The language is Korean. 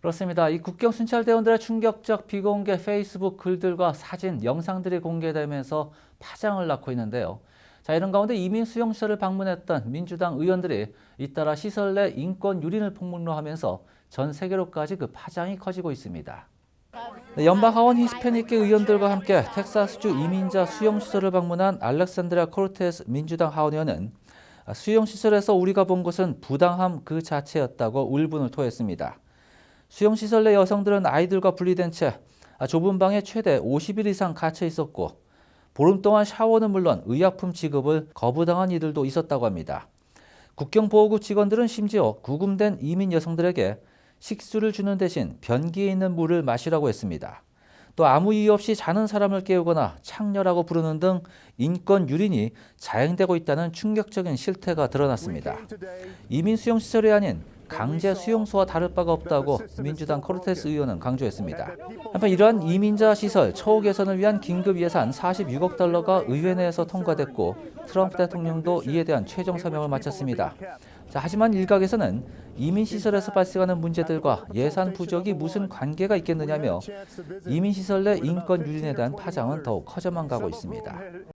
그렇습니다. 이 국경 순찰대원들의 충격적 비공개 페이스북 글들과 사진, 영상들이 공개되면서 파장을 낳고 있는데요. 자, 이런 가운데 이민 수용시설을 방문했던 민주당 의원들이 잇따라 시설 내 인권 유린을 폭로로 하면서 전 세계로까지 그 파장이 커지고 있습니다. 네, 연방 하원 히스패닉계 의원들과 함께 텍사스주 이민자 수용시설을 방문한 알렉산드라 코르테스 민주당 하원 의원은 수용시설에서 우리가 본 것은 부당함 그 자체였다고 울분을 토했습니다. 수용시설 내 여성들은 아이들과 분리된 채 좁은 방에 최대 50일 이상 갇혀 있었고 보름 동안 샤워는 물론 의약품 지급을 거부당한 이들도 있었다고 합니다. 국경보호국 직원들은 심지어 구금된 이민 여성들에게 식수를 주는 대신 변기에 있는 물을 마시라고 했습니다. 또 아무 이유 없이 자는 사람을 깨우거나 창녀라고 부르는 등 인권 유린이 자행되고 있다는 충격적인 실태가 드러났습니다. 이민 수용 시설이 아닌 강제 수용소와 다를 바가 없다고 민주당 코르테스 의원은 강조했습니다. 한편 이러한 이민자 시설 처우 개선을 위한 긴급 예산 46억 달러가 의회 내에서 통과됐고 트럼프 대통령도 이에 대한 최종 서명을 마쳤습니다. 자, 하지만 일각에서는 이민 시설에서 발생하는 문제들과 예산 부족이 무슨 관계가 있겠느냐며 이민 시설 내 인권 유린에 대한 파장은 더욱 커져만 가고 있습니다.